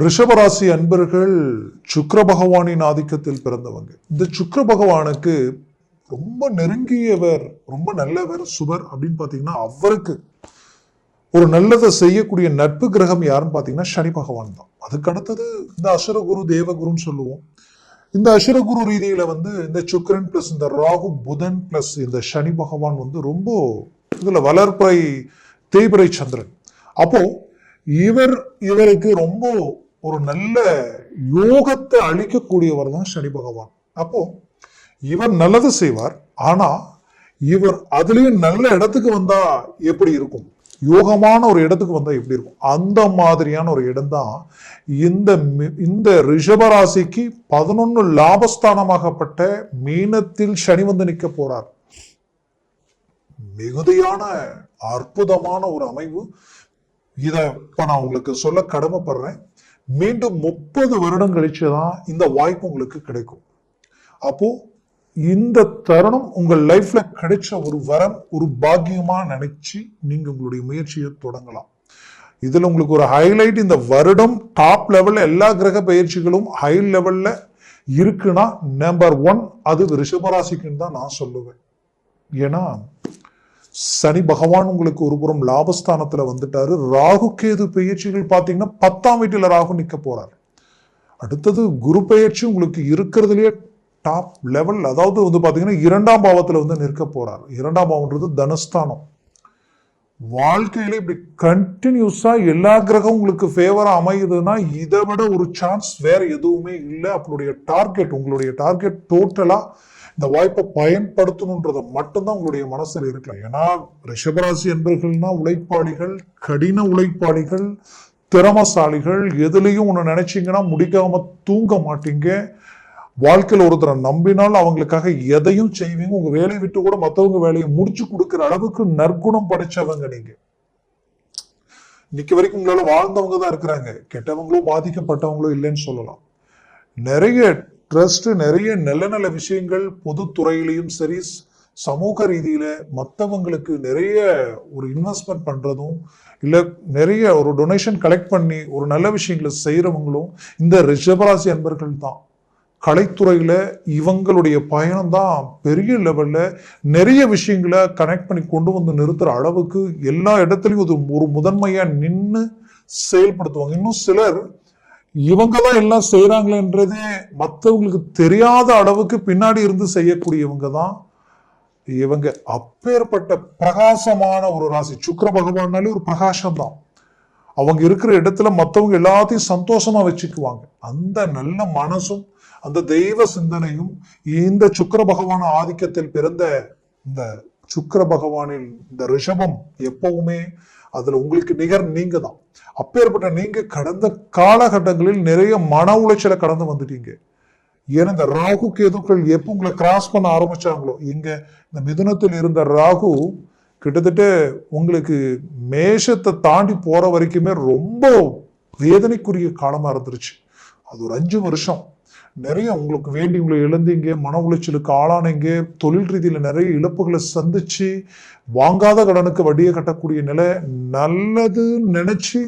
ரிஷபராசி அன்பர்கள் சுக்கர பகவானின் ஆதிக்கத்தில் பிறந்தவங்க. இந்த சுக்கர பகவானுக்கு ரொம்ப நெருங்கியவர் ரொம்ப நல்லவர் சுவர் அப்படின்னு பார்த்தீங்கன்னா அவருக்கு ஒரு நல்லதை செய்யக்கூடிய நட்பு கிரகம் யாருன்னு பார்த்தீங்கன்னா சனி பகவான் தான். அதுக்கு அடுத்தது இந்த அசுரகுரு தேவகுருன்னு சொல்லுவோம். இந்த அசுரகுரு ரீதியில வந்து இந்த சுக்கரன் பிளஸ் இந்த ராகு புதன் பிளஸ் இந்த சனி பகவான் வந்து ரொம்ப இதுல வளர்ப்பை தேய்பிரை சந்திரன். அப்போ இவர் இவருக்கு ரொம்ப ஒரு நல்ல யோகத்தை அளிக்கக்கூடியவர் தான் சனி பகவான். அப்போ இவர் நல்லது செய்வார். ஆனா இவர் அதுலயும் நல்ல இடத்துக்கு வந்தா எப்படி இருக்கும்? யோகமான ஒரு இடத்துக்கு வந்தா எப்படி இருக்கும்? அந்த மாதிரியான ஒரு இடம் தான் இந்த மி- இந்த ரிஷபராசிக்கு பதினொன்னு லாபஸ்தானமாகப்பட்ட மீனத்தில் சனி வந்து நிற்க போறார். மிகுதியான அற்புதமான ஒரு அமைவு. இதை இப்ப நான் உங்களுக்கு சொல்ல கடமைப்படுறேன். மீண்டும் முப்பது வருடம் கழிச்சு தான் இந்த வாய்ப்பு உங்களுக்கு கிடைக்கும். அப்போ இந்த தருணம் உங்கள் லைஃப்ல கிடைச்ச ஒரு வரம் ஒரு பாக்கியமா நினைச்சு நீங்க உங்களுடைய முயற்சியை தொடங்கலாம். இதில் உங்களுக்கு ஒரு ஹைலைட் இந்த வருடம் டாப் லெவலில் எல்லா கிரக பயிற்சிகளும் ஹை லெவலில் இருக்குன்னா நம்பர் ஒன் அது ரிஷபராசிக்குன்னு தான் நான் சொல்லுவேன். ஏன்னா சனி பகவான் உங்களுக்கு ஒரு புறம் லாபஸ்தானத்துல வந்துட்டாரு. ராகு கேது பெயர்ச்சிகள் பார்த்தீங்கன்னா பத்தாம் வீட்டில் ராகு நிற்க போறார். அடுத்தது குரு பெயர்ச்சி உங்களுக்கு இருக்கிறதுலயே டாப் லெவல் அதாவது வந்து பார்த்தீங்கன்னா இரண்டாம் பாவத்தில் வந்து நிற்க போறார். இரண்டாம் பாவம்ன்றது தனஸ்தானம். வாழ்க்கையில இப்படி கண்டினியூஸா எல்லா கிரகம் உங்களுக்கு ஃபேவரா அமையுதுன்னா இதை விட ஒரு சான்ஸ் வேற எதுவுமே இல்லை. அப்பளுடைய டார்கெட் உங்களுடைய டார்கெட் டோட்டலா இந்த வாய்ப்பை பயன்படுத்தணுன்றத மட்டும்தான் உங்களுடைய மனசுல இருக்கலாம் ஏன்னா ரிஷபராசி என்பர்கள்னா உழைப்பாளிகள் கடின உழைப்பாளிகள் திறமசாலிகள் எதுலையும் ஒன்று நினைச்சீங்கன்னா முடிக்காம தூங்க மாட்டீங்க. வாழ்க்கையில் ஒருத்தரை நம்பினால் அவங்களுக்காக எதையும் செய்வீங்க. உங்க வேலையை விட்டு கூட மற்றவங்க வேலையை முடிச்சு கொடுக்குற அளவுக்கு நற்குணம் படைச்சவங்க நீங்க. இன்னைக்கு வரைக்கும் உங்களால் வாழ்ந்தவங்க தான் இருக்கிறாங்க. கெட்டவங்களும் பாதிக்கப்பட்டவங்களும் இல்லைன்னு சொல்லலாம். நிறைய ட்ரஸ்ட் நிறைய நல்ல நல்ல விஷயங்கள் பொதுத்துறையிலையும் சரி சமூக ரீதியில மற்றவங்களுக்கு நிறைய ஒரு இன்வெஸ்ட்மெண்ட் பண்றதும் இல்லை நிறைய ஒரு டொனேஷன் கலெக்ட் பண்ணி ஒரு நல்ல விஷயங்களை செய்கிறவங்களும் இந்த ரிஷபராசி அன்பர்கள் தான். கலைத்துறையில் இவங்களுடைய பயணம் தான் பெரிய லெவலில் நிறைய விஷயங்களை கனெக்ட் பண்ணி கொண்டு வந்து நிறுத்துகிற அளவுக்கு எல்லா இடத்துலையும் ஒரு ஒரு நின்று செயல்படுத்துவாங்க. இன்னும் சிலர் இவங்க தான் எல்லாம் செய்யறாங்களேன்றதே மற்றவங்களுக்கு தெரியாத அளவுக்கு பின்னாடி இருந்து செய்யக்கூடியவங்க தான் இவங்க. அப்பேற்பட்ட பிரகாசமான ஒரு ராசி. சுக்கிர பகவான்னாலே ஒரு பிரகாசம் தான் அவங்க இருக்கிற இடத்துல மற்றவங்க எல்லாத்தையும் சந்தோஷமா வச்சுக்குவாங்க. அந்த நல்ல மனசும் அந்த தெய்வ சிந்தனையும் இந்த சுக்கர பகவான் ஆதிக்கத்தில் பிறந்த இந்த சுக்கர பகவானின் இந்த ரிஷபம் எப்பவுமே அதில் உங்களுக்கு நிகர் நீங்க தான் அப்பேற்பட்ட நீங்க கடந்த காலகட்டங்களில் நிறைய மன உளைச்சலை கடந்து வந்துட்டீங்க. ஏன்னா இந்த ராகு கேதுக்கள் எப்போ உங்களை கிராஸ் பண்ண ஆரம்பிச்சாங்களோ? இங்க இந்த மிதுனத்தில் இருந்த ராகு கிட்டத்தட்ட உங்களுக்கு மேஷத்தை தாண்டி போற வரைக்குமே ரொம்ப வேதனைக்குரிய காலமா இருந்துருச்சு. அது ஒரு அஞ்சு வருஷம். நிறைய உங்களுக்கு வேண்டியவங்களை இழந்தீங்க மன உளைச்சலுக்கு ஆளானீங்க தொழில் ரீதியில் நிறைய இழப்புகளை சந்திச்சு வாங்காத கடனுக்கு வட்டியை கட்டக்கூடிய நிலை நல்லதுன்னு நினச்சி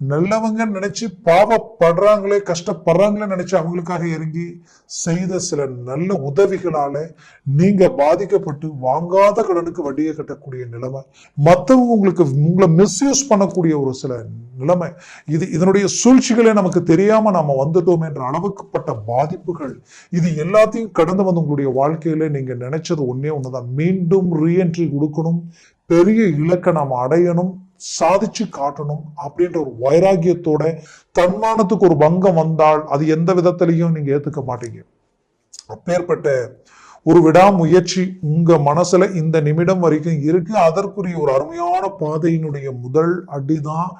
நல்லவங்க நினைச்சு பாவப்படுறாங்களே கஷ்டப்படுறாங்களே நினைச்சு அவங்களுக்காக இறங்கி செய்த சில நல்ல உதவிகளால நீங்க பாதிக்கப்பட்டு வாங்காத கடனுக்கு வட்டியை கட்டக்கூடிய நிலைமை மற்றவங்க உங்களுக்கு உங்களை மிஸ்யூஸ் பண்ணக்கூடிய ஒரு சில நிலைமை இது இதனுடைய சூழ்ச்சிகளே நமக்கு தெரியாம நாம வந்துட்டோம் என்ற அளவுக்குப்பட்ட பாதிப்புகள் இது எல்லாத்தையும் கடந்து வந்து உங்களுடைய வாழ்க்கையில நீங்க நினைச்சது ஒன்னே ஒண்ணுதான். மீண்டும் ரீஎன்ட்ரி கொடுக்கணும் பெரிய இலக்கை நாம் அடையணும். சாதிச்சு காட்டணும் அப்படின்ற ஒரு வைராகியத்தோட தன்மானத்துக்கு ஒரு பங்கம் வந்தால் அது எந்த விதத்திலையும் நீங்க ஏத்துக்க மாட்டீங்க. அப்பேற்பட்ட ஒரு விடாமுயற்சி உங்க மனசுல இந்த நிமிடம் வரைக்கும் இருக்கு. அதற்குரிய ஒரு அருமையான பாதையினுடைய முதல் அடிதான்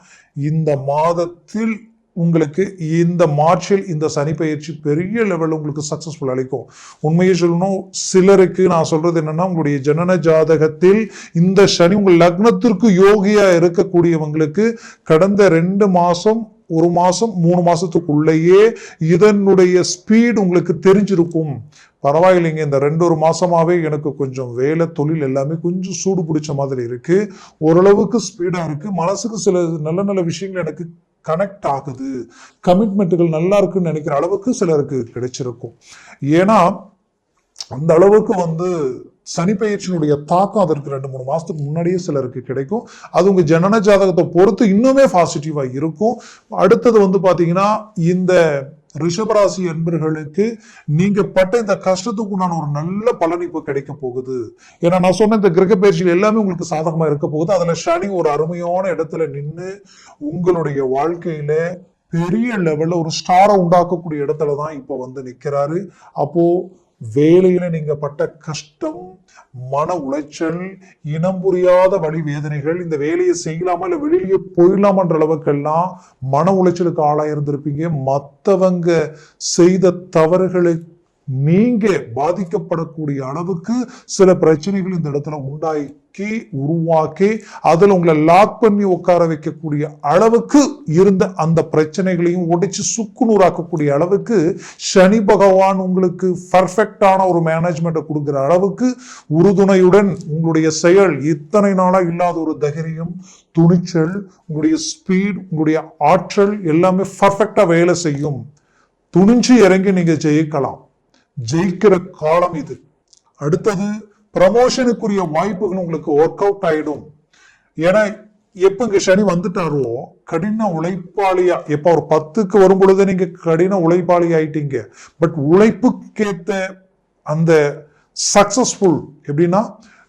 இந்த மாதத்தில் உங்களுக்கு இந்த மார்ச்சில் இந்த சனி பயிற்சி பெரிய லெவலில் உங்களுக்கு சக்ஸஸ்ஃபுல் அளிக்கும். உண்மையை சொல்லணும் சிலருக்கு நான் சொல்றது என்னன்னா உங்களுடைய ஜனன ஜாதகத்தில் இந்த சனி உங்கள் லக்னத்திற்கு யோகியா இருக்கக்கூடியவங்களுக்கு கடந்த ரெண்டு மாசம் ஒரு மாசம் மூணு மாசத்துக்குள்ளேயே இதனுடைய ஸ்பீடு உங்களுக்கு தெரிஞ்சிருக்கும். பரவாயில்லைங்க இந்த ரெண்டு ஒரு மாசமாவே எனக்கு கொஞ்சம் வேலை தொழில் எல்லாமே கொஞ்சம் சூடு பிடிச்ச மாதிரி இருக்கு. ஓரளவுக்கு ஸ்பீடா இருக்கு. மனசுக்கு சில நல்ல நல்ல விஷயங்கள் எனக்கு கனெக்ட் ஆகுது. கமிட்மெண்ட்டுகள் நல்லா இருக்குன்னு நினைக்கிற அளவுக்கு சிலருக்கு கிடைச்சிருக்கும். ஏன்னா அந்த அளவுக்கு வந்து சனி பயிற்சியினுடைய தாக்கம் அதற்கு ரெண்டு மூணு மாதத்துக்கு முன்னாடியே சிலருக்கு கிடைக்கும். அது உங்கள் ஜனன ஜாதகத்தை பொறுத்து இன்னுமே பாசிட்டிவாக இருக்கும். அடுத்தது வந்து பார்த்தீங்கன்னா இந்த ரிஷபராசி என்பர்களுக்கு நீங்க பட்ட இந்த கஷ்டத்துக்கு ஒரு நல்ல பலன் இப்ப கிடைக்க போகுது. ஏன்னா நான் சொன்ன இந்த கிரக பயிற்சிகள் எல்லாமே உங்களுக்கு சாதகமா இருக்க போகுது. அதுல சனி ஒரு அருமையான இடத்துல நின்று உங்களுடைய வாழ்க்கையில பெரிய லெவல்ல ஒரு ஸ்டாரை உண்டாக்கக்கூடிய இடத்துல தான் இப்ப வந்து நிக்கிறாரு. அப்போ வேலையில நீங்க பட்ட கஷ்டம் மன உளைச்சல் இனம் புரியாத வழி வேதனைகள் இந்த வேலையை செய்யலாமா இல்ல வெளியே போயிடலாமான்ற அளவுக்கெல்லாம் மன உளைச்சலுக்கு ஆளாயிருந்திருப்பீங்க. மத்தவங்க செய்த தவறுகளை நீங்க பாதிக்கப்படக்கூடிய அளவுக்கு சில பிரச்சனைகள் இந்த இடத்துல உண்டாக்கி உருவாக்கி அதில் உங்களை லாக் பண்ணி உட்கார வைக்கக்கூடிய அளவுக்கு இருந்த அந்த பிரச்சனைகளையும் உடைச்சு சுக்குநூறாக்கக்கூடிய அளவுக்கு சனி பகவான் உங்களுக்கு பர்ஃபெக்டான ஒரு மேனேஜ்மெண்ட்டை கொடுக்குற அளவுக்கு உறுதுணையுடன் உங்களுடைய செயல் இத்தனை நாளாக இல்லாத ஒரு தைரியம் துணிச்சல் உங்களுடைய ஸ்பீட் உங்களுடைய ஆற்றல் எல்லாமே பர்ஃபெக்டாக வேலை செய்யும். துணிஞ்சு இறங்கி நீங்கள் ஜெயிக்கலாம். ஜெயிக்கிற காலம் இது. அடுத்தது ப்ரமோஷனுக்குரிய வாய்ப்புகள் உங்களுக்கு ஒர்க் அவுட் ஆயிடும். ஏன்னா எப்ப இங்க சனி வந்துட்டாரோ கடின உழைப்பாளியா எப்ப ஒரு பத்துக்கு வரும் பொழுது நீங்க கடின உழைப்பாளி ஆயிட்டீங்க. பட் உழைப்புக்கேத்த அந்த சக்சஸ்ஃபுல் எப்படின்னா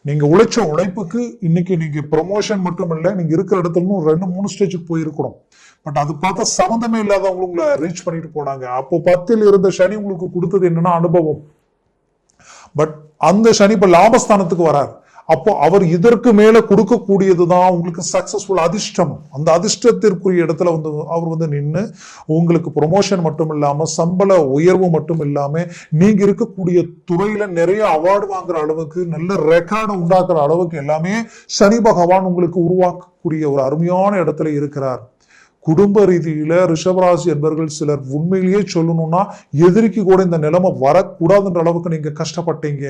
நீங்க உழைச்ச உழைப்புக்கு இன்னைக்கு நீங்க ப்ரொமோஷன் மட்டும் இல்லை நீங்க இருக்கிற இடத்துல ரெண்டு மூணு ஸ்டேஜுக்கு போயிருக்கணும் பட் அது பார்த்தா சம்மந்தமே இல்லாதவங்க உங்களை ரீச் பண்ணிட்டு போனாங்க. அப்போ பத்தில் இருந்த சனி உங்களுக்கு கொடுத்தது என்னன்னா அனுபவம். பட் அந்த சனி இப்ப லாபஸ்தானத்துக்கு வரார். அப்போ அவர் இதற்கு மேல கொடுக்கக்கூடியதுதான் உங்களுக்கு சக்சஸ்ஃபுல் அதிர்ஷ்டம். அந்த அதிர்ஷ்டத்திற்குரிய இடத்துல வந்து அவர் வந்து நின்று உங்களுக்கு ப்ரொமோஷன் மட்டும் இல்லாம சம்பள உயர்வு மட்டும் இல்லாம நீங்க இருக்கக்கூடிய துறையில நிறைய அவார்டு வாங்குற அளவுக்கு நல்ல ரெக்கார்டு உண்டாக்குற அளவுக்கு எல்லாமே சனி பகவான் உங்களுக்கு உருவாக்கக்கூடிய ஒரு அருமையான இடத்துல இருக்கிறார். குடும்ப ரீதியில ரிஷபராசி என்பவர்கள் சிலர் உண்மையிலேயே சொல்லணும்னா எதிரிக்கு கூட இந்த நிலைமை வரக்கூடாதுன்ற அளவுக்கு நீங்க கஷ்டப்பட்டீங்க.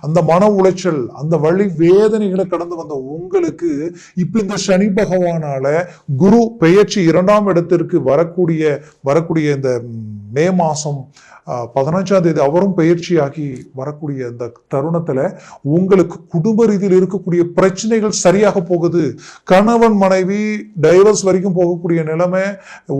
அந்த மன உளைச்சல் அந்த வழி வேதனைகளை கடந்து வந்த உங்களுக்கு இப்ப இந்த சனி பகவானால குரு பெயர்ச்சி இரண்டாம் இடத்திற்கு வரக்கூடிய வரக்கூடிய இந்த மே மாசம் பதினஞ்சாம் தேதி அவரும் பயிற்சியாகி வரக்கூடிய அந்த தருணத்தில் உங்களுக்கு குடும்ப ரீதியில் இருக்கக்கூடிய பிரச்சனைகள் சரியாக போகுது. கணவன் மனைவி டைவர்ஸ் வரைக்கும் போகக்கூடிய நிலைமை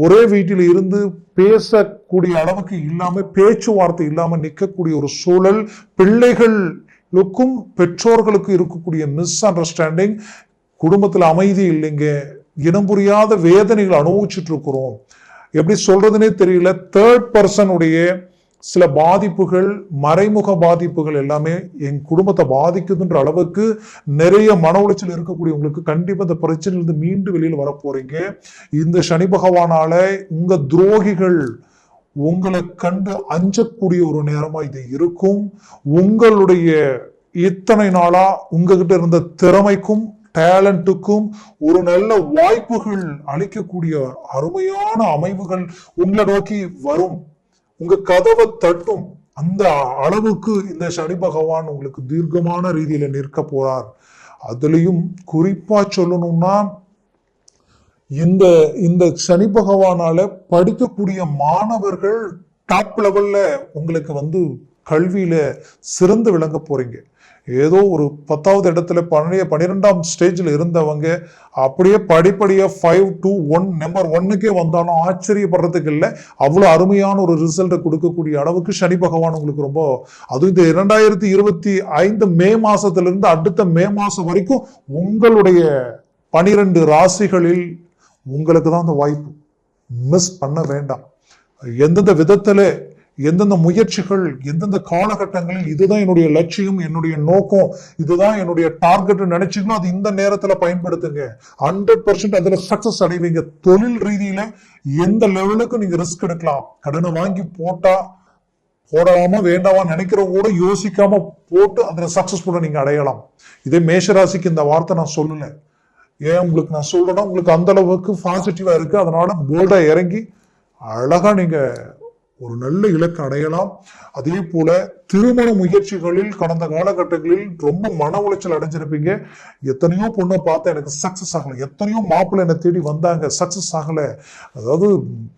ஒரே வீட்டில் இருந்து பேசக்கூடிய அளவுக்கு இல்லாமல் பேச்சுவார்த்தை இல்லாமல் நிற்கக்கூடிய ஒரு சூழல் பிள்ளைகளுக்கும் பெற்றோர்களுக்கும் இருக்கக்கூடிய மிஸ் அண்டர்ஸ்டாண்டிங் குடும்பத்தில் அமைதி இல்லைங்க. இனம் புரியாத வேதனைகள் அனுபவிச்சுட்டு இருக்கிறோம். எப்படி சொல்றதுனே தெரியல. தேர்ட் பர்சனுடைய சில பாதிப்புகள் மறைமுக பாதிப்புகள் எல்லாமே என் குடும்பத்தை பாதிக்குதுன்ற அளவுக்கு நிறைய மன உளைச்சல் இருக்கக்கூடிய உங்களுக்கு கண்டிப்பாக இந்த பிரச்சனையிலிருந்து மீண்டு வெளியில் வர போறீங்க. இந்த சனி பகவானால உங்க துரோகிகள் உங்களை கண்டு அஞ்சக்கூடிய ஒரு நேரமா இது இருக்கும். உங்களுடைய இத்தனை நாளா உங்ககிட்ட இருந்த திறமைக்கும் டேலண்ட்டுக்கும் ஒரு நல்ல வாய்ப்புகள் அளிக்கக்கூடிய அருமையான அமைவுகள் உங்களை நோக்கி வரும். உங்க கதவை தட்டும் அந்த அளவுக்கு இந்த சனி பகவான் உங்களுக்கு தீர்க்கமான ரீதியில நிற்க போறார். அதுலயும் குறிப்பா சொல்லணும்னா இந்த இந்த சனி பகவானால படிக்கக்கூடிய மாணவர்கள் டாப் லெவல்ல உங்களுக்கு வந்து கல்வியில சிறந்து விளங்க போறீங்க. ஏதோ ஒரு பத்தாவது இடத்துல பழைய பன்னிரெண்டாம் ஸ்டேஜில் இருந்தவங்க அப்படியே படிப்படியாக ஃபைவ் டூ ஒன் நம்பர் ஒன்னுக்கே வந்தாலும் ஆச்சரியப்படுறதுக்கு இல்லை. அவ்வளோ அருமையான ஒரு ரிசல்ட்டை கொடுக்கக்கூடிய அளவுக்கு சனி பகவான் உங்களுக்கு ரொம்ப அதுவும் இந்த இரண்டாயிரத்தி இருபத்தி ஐந்து மே மாதத்துலேருந்து அடுத்த மே மாதம் வரைக்கும் உங்களுடைய பனிரெண்டு ராசிகளில் உங்களுக்கு தான் அந்த வாய்ப்பு. மிஸ் பண்ண வேண்டாம். எந்தெந்த விதத்தில் எந்தெந்த முயற்சிகள் எந்தெந்த காலகட்டங்களில் இதுதான் என்னுடைய லட்சியம் என்னுடைய நோக்கம் இதுதான் என்னுடைய டார்கெட் நினைச்சீங்களோ அது இந்த நேரத்தில் பயன்படுத்துங்க. ஹண்ட்ரட் பர்சன்ட் அதில் சக்சஸ் அடைவீங்க. தொழில் ரீதியில எந்த லெவலுக்கு நீங்க ரிஸ்க் எடுக்கலாம். கடனை வாங்கி போட்டா போடாம வேண்டாமா நினைக்கிறவங்க கூட யோசிக்காம போட்டு அதில் சக்சஸ்ஃபுல்லாக நீங்க அடையலாம். இதே மேஷராசிக்கு இந்த வார்த்தை நான் சொல்லல. ஏன் உங்களுக்கு நான் சொல்றேன்னா உங்களுக்கு அந்த அளவுக்கு பாசிட்டிவா இருக்கு. அதனால போல்டா இறங்கி அழகா நீங்க ஒரு நல்ல இலக்கு அடையலாம். அதே போல திருமண முயற்சிகளில் கடந்த காலகட்டங்களில் ரொம்ப மன உளைச்சல் அடைஞ்சிருப்பீங்க. எத்தனையோ பொண்ணை பார்த்து எனக்கு சக்சஸ் ஆகலை. எத்தனையோ மாப்பிள்ளை என்னை தேடி வந்தாங்க சக்சஸ் ஆகலை. அதாவது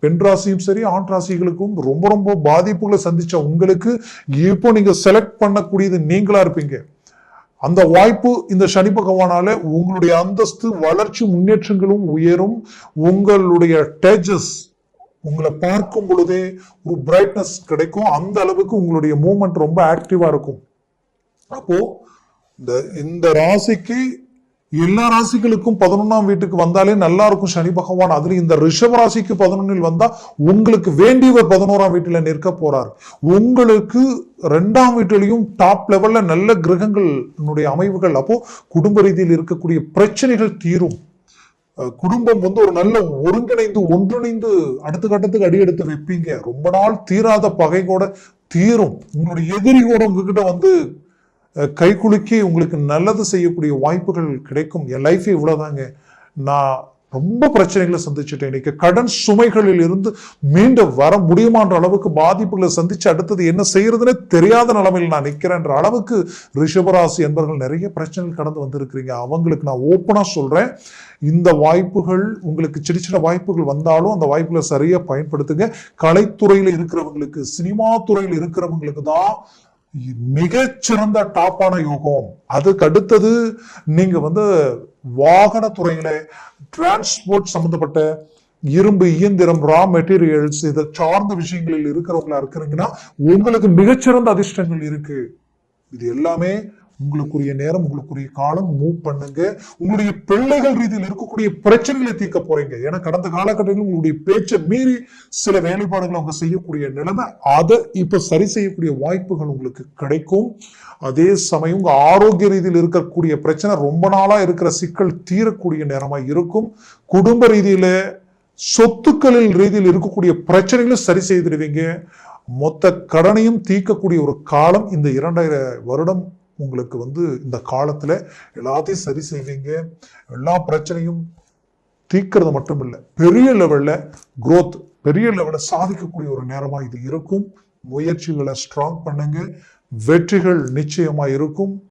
பெண் ராசியும் சரி ஆண் ராசிகளுக்கும் ரொம்ப ரொம்ப பாதிப்புகளை சந்திச்ச உங்களுக்கு இப்போ நீங்க செலக்ட் பண்ணக்கூடியது நீங்களா இருப்பீங்க. அந்த வாய்ப்பு இந்த சனி பகவானால உங்களுடைய அந்தஸ்து வளர்ச்சி முன்னேற்றங்களும் உயரும். உங்களுடைய டேஜஸ் உங்களை பார்க்கும் பொழுதே ஒரு பிரைட்னஸ் கிடைக்கும். அந்த அளவுக்கு உங்களுடைய மூமெண்ட் ரொம்ப ஆக்டிவா இருக்கும். அப்போ இந்த இந்த ராசிக்கு எல்லா ராசிகளுக்கும் பதினொன்னாம் வீட்டுக்கு வந்தாலே நல்லா இருக்கும் சனி பகவான். அதுல இந்த ரிஷப ராசிக்கு பதினொன்னில் வந்தா உங்களுக்கு வேண்டியவர் பதினோராம் வீட்டுல நிற்க போறார். உங்களுக்கு ரெண்டாம் வீட்டிலையும் டாப் லெவல்ல நல்ல கிரகங்களுடைய அமைவுகள் அப்போ குடும்ப ரீதியில் இருக்கக்கூடிய பிரச்சனைகள் தீரும். குடும்பம் வந்து ஒரு நல்ல ஒருங்கிணைந்து ஒன்றிணைந்து அடுத்த கட்டத்துக்கு அடி எடுத்து வைப்பீங்க. ரொம்ப நாள் தீராத பகை கூட தீரும். உங்களுடைய எதிரி கூட உங்ககிட்ட வந்து கை குலுக்கி உங்களுக்கு நல்லது செய்யக்கூடிய வாய்ப்புகள் கிடைக்கும். என் லைஃபே இவ்வளோதாங்க நான் ரொம்ப பிரச்சனைகளை சந்திச்சுட்டேன். இன்னைக்கு கடன் சுமைகளில் இருந்து மீண்டும் வர முடியுமான்ற அளவுக்கு பாதிப்புகளை சந்திச்சு அடுத்தது என்ன செய்யறதுன்னே தெரியாத நிலைமையில் நான் நிற்கிறேன்ற அளவுக்கு ரிஷபராசி என்பவர்கள் நிறைய பிரச்சனைகள் கடந்து வந்திருக்கிறீங்க. அவங்களுக்கு நான் ஓப்பனாக சொல்கிறேன் இந்த வாய்ப்புகள் உங்களுக்கு சின்ன சின்ன வாய்ப்புகள் வந்தாலும் அந்த வாய்ப்புகளை சரியாக பயன்படுத்துங்க. கலைத்துறையில் இருக்கிறவங்களுக்கு சினிமா துறையில் இருக்கிறவங்களுக்கு தான் மிகச்சிறந்த டாப்பான யோகம். அதுக்கு அடுத்தது நீங்கள் வந்து வாகன துறையில டிரான்ஸ்போர்ட் சம்பந்தப்பட்ட இரும்பு இயந்திரம் ரா மெட்டீரியல்ஸ் இதை சார்ந்த விஷயங்களில் இருக்கிறவங்களா இருக்கிறீங்கன்னா உங்களுக்கு மிகச்சிறந்த அதிர்ஷ்டங்கள் இருக்கு. இது எல்லாமே உங்களுக்குரிய நேரம் உங்களுக்குரிய காலம் மூவ் பண்ணுங்க. உங்களுடைய பிள்ளைகள் ரீதியில் இருக்கக்கூடிய பிரச்சனைகளை தீர்க்க போறீங்க. ஏன்னா கடந்த காலகட்டங்களில் உங்களுடைய பேச்சை மீறி சில வேலைப்பாடுகளை அவங்க செய்யக்கூடிய நிலைமை அதை இப்ப சரி செய்யக்கூடிய வாய்ப்புகள் உங்களுக்கு கிடைக்கும். அதே சமயம் உங்க ஆரோக்கிய ரீதியில் இருக்கக்கூடிய பிரச்சனை ரொம்ப நாளா இருக்கிற சிக்கல் தீரக்கூடிய நேரமா இருக்கும். குடும்ப ரீதியில சொத்துக்களில் ரீதியில் இருக்கக்கூடிய பிரச்சனைகளை சரி செய்திருவீங்க மொத்த கடனையும் தீர்க்கக்கூடிய ஒரு காலம் இந்த இரண்டாயிரம் வருடம் உங்களுக்கு வந்து இந்த காலத்தில் எல்லாத்தையும் சரி செய்வீங்க. எல்லா பிரச்சனையும் தீர்க்கிறது மட்டும் இல்லை பெரிய லெவலில் குரோத் பெரிய லெவலில் சாதிக்கக்கூடிய ஒரு நேரமாக இது இருக்கும். முயற்சிகளை ஸ்ட்ராங் பண்ணுங்க. வெற்றிகள் நிச்சயமாக இருக்கும்.